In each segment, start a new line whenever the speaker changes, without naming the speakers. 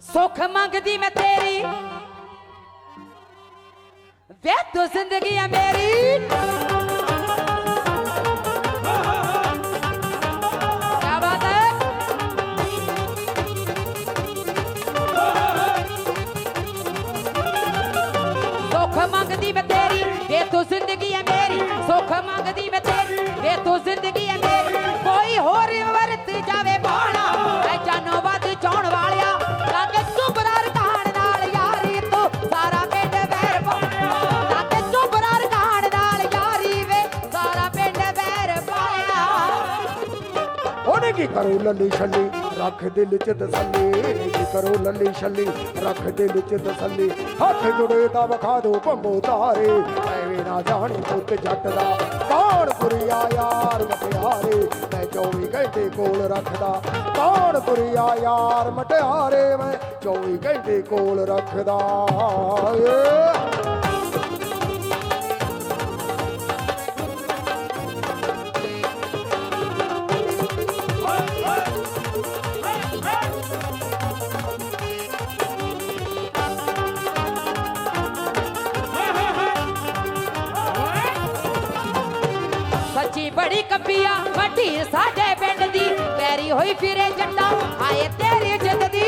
ਸੁੱਖ ਮੰਗਦੀ ਮੈਂ ਤੇਰੀ। ਵੇ ਤੂੰ ਜ਼ਿੰਦਗੀ ਹੈ ਮੇਰੀ। ਕਿਆ ਬਾਤ ਹੈ। ਸੁੱਖ ਮੰਗਦੀ ਮੈਂ ਤੇਰੀ।
ਉਹਨੇ ਕਰੋ ਲੱਲੀ ਛੱਲੀ? ਰੱਖ ਦਿਲ ਚ ਤਸੱਲੀ, ਕੀ ਕਰੋ ਲੱਲੀ ਛੱਲੀ? ਰੱਖ ਦਿਲ ਚ ਤਸੱਲੀ। ਹੱਥ ਜੁੜੇ ਤਾਂ ਵਖਾ ਦੋ ਭੰਬੋ ਤਾਰੇ ਐਵੇਂ ਨਾ ਜਾਣੀ ਪੁੱਤ ਜੱਟ ਦਾ। ਕੌਣ ਪੁਰੀਆ ਯਾਰ ਮਟਿਆਰੇ। ਮੈਂ 24 ਘੰਟੇ ਕੋਲ ਰੱਖਦਾ। ਕੌਣ ਪੁਰੀਆ ਯਾਰ ਮਟਿਆਰੇ। ਮੈਂ 24 ਘੰਟੇ ਕੋਲ ਰੱਖਦਾ। ਏ
ਸੱਚੀ ਬੜੀ ਕੱਪੀਆ ਵੱਡੀ ਸਾਡੇ ਪਿੰਡ ਦੀ। ਪੈਰੀ ਹੋਈ ਫਿਰੇ ਜੱਟਾ ਆਏ ਤੇਰੀ ਜਿੱਤ ਦੀ।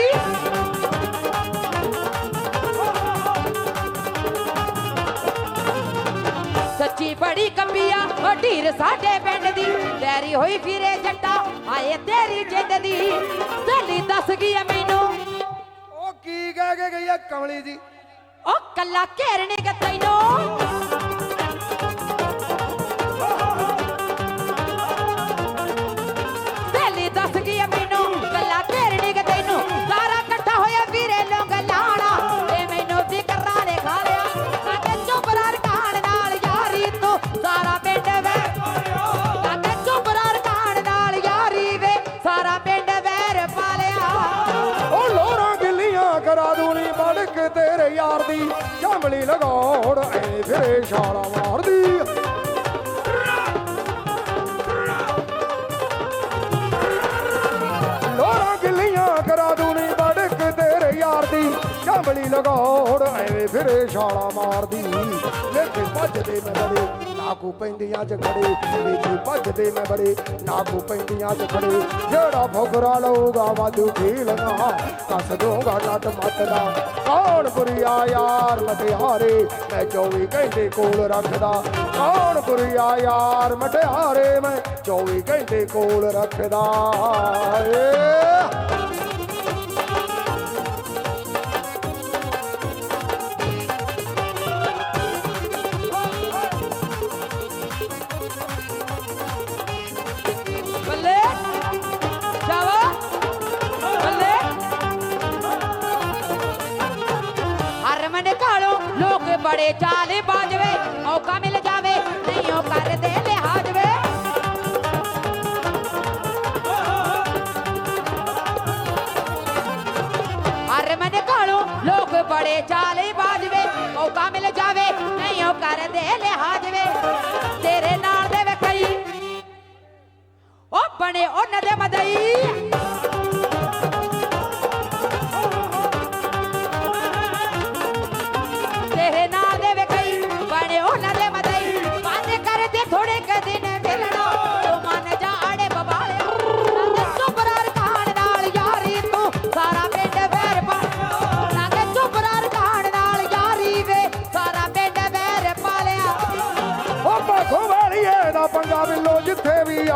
ਸੱਚੀ ਬੜੀ ਕੱਪੀਆ ਵੱਡੀ ਸਾਡੇ ਪਿੰਡ ਦੀ। ਪੈਰੀ ਹੋਈ ਫਿਰੇ ਜੱਟਾ ਆਏ ਤੇਰੀ ਜਿੱਤ ਦੀ। ਸਹੇਲੀ ਦੱਸ ਗਈ ਮੈਨੂੰ।
ਉਹ ਕੀ ਕਹਿ ਕੇ ਗਈ ਆ ਕਮਲੀ ਜੀ?
ਉਹ ਕੱਲਾ ਘੇਰਨੇ ਗ ਤੈਨੂੰ।
ਚੰਬਲੀ ਲਗਾਉੜ ਐ ਫਿਰੇ ਛਾਲਾ ਚੰਬਲੀ ਲਗਾਉੜ ਐ ਫਿਰੇ ਛਾਲਾ ਮਾਰਦੀ। ਲੇਕੇ ਭੱਜਦੇ ਮੈਂ ਬੜੇ, ਨਾਕੂ ਪੈਂਦੀਆਂ ਚ ਖੜੇ। ਲੇਕੇ ਭੱਜਦੇ ਮੈਂ ਬੜੇ, ਨਾਕੂ ਪੈਂਦੀਆਂ ਚ ਖੜੇ। ਜਿਹੜਾ ਫੁਕਰਾ ਲਊਗਾ ਵਾਧੂ ਖੇਲਣਾ, ਕੱਸ ਦੂੰਗਾ ਨੱਟ ਮੱਤ ਦਾ ਕੌਣ ਬੁਰੀਆ ਯਾਰ ਮਟਿਆਰੇ, ਮੈਂ 24 ਘੰਟੇ ਕੋਲ ਰੱਖਦਾ। ਕੌਣ ਬੁਰੀਆ ਯਾਰ ਮਟਿਆਰੇ, ਮੈਂ 24 ਘੰਟੇ ਕੋਲ ਰੱਖਦਾ। ਏ!
ਬੜੇ ਚਾਲੇ ਬਾਜਵੇ ਮੌਕਾ ਮਿਲ ਜਾਵੇ, ਨਹੀਂ ਉਹ ਕਰਦੇ ਲਿਹਾਜ਼ ਵੇ। ਹਰਮਨ ਕਾਲੋ ਲੋਕ ਬੜੇ ਚਾਲੇ ਬਾਜਵੇ ਮੌਕਾ ਮਿਲ ਜਾਵੇ, ਨਹੀਂ ਉਹ ਕਰਦੇ ਲਿਹਾਜ਼ ਵੇ। ਤੇਰੇ ਨਾਲ ਦੇ ਵੇ ਉਹ ਬਣੇ ਉਹਨਾਂ ਦੇ ਮਦਈ।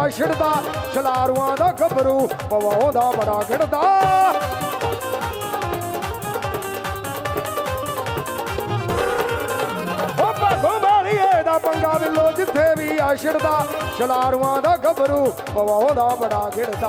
ਜਿੱਥੇ ਵੀ ਆਛੜਦਾ ਛਲਾਰੂਆਂ ਦਾ ਗੱਭਰੂ ਪਵਾਉਂਦਾ ਬੜਾ ਗਿੜਦਾ। ਦਾ ਪੰਗਾ ਬਿੱਲੋ ਜਿੱਥੇ ਵੀ ਆਛੜਦਾ ਛਲਾਰੂਆਂ ਦਾ ਗੱਭਰੂ ਪਵਾਉਂਦਾ ਬੜਾ ਗਿੜਦਾ।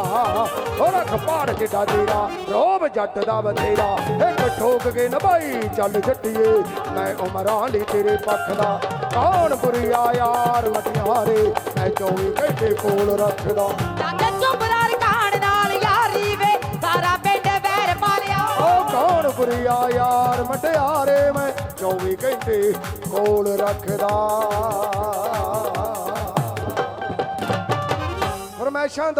ਉਹ ਰੱਖ ਪਾੜ ਜਿੱਡਾ ਤੇਰਾ ਰੋਬ ਜੱਟ ਦਾ ਬਥੇਰਾ। ਇੱਕ ਠੋਕ ਕੇ ਨਭਾਈ ਚੱਲ ਜੱਟੀਏ, ਮੈਂ ਉਮਰਾਂ ਲਈ ਤੇਰੇ ਪੱਖ ਦਾ। ਕੌਣ ਬੁਰੀਆ ਯਾਰ ਮਟਿਆਰੇ ਮੈਂ 24 ਘੰਟੇ ਕੋਲ ਰੱਖਦਾ।
ਨੰਦ ਚੁਬਰਾਰ ਕਹਾਣ ਨਾਲ ਯਾਰੀ ਵੇ ਸਾਰਾ ਪਿੰਡ ਵੈਰ ਪਾਲਿਆ।
ਉਹ ਕੌਣ ਬੁਰੀਆ ਯਾਰ ਮਟਿਆਰੇ ਮੈਂ 24 ਘੰਟੇ ਕੋਲ ਰੱਖਦਾ। ਫਰਮੈਸ਼ਾਂ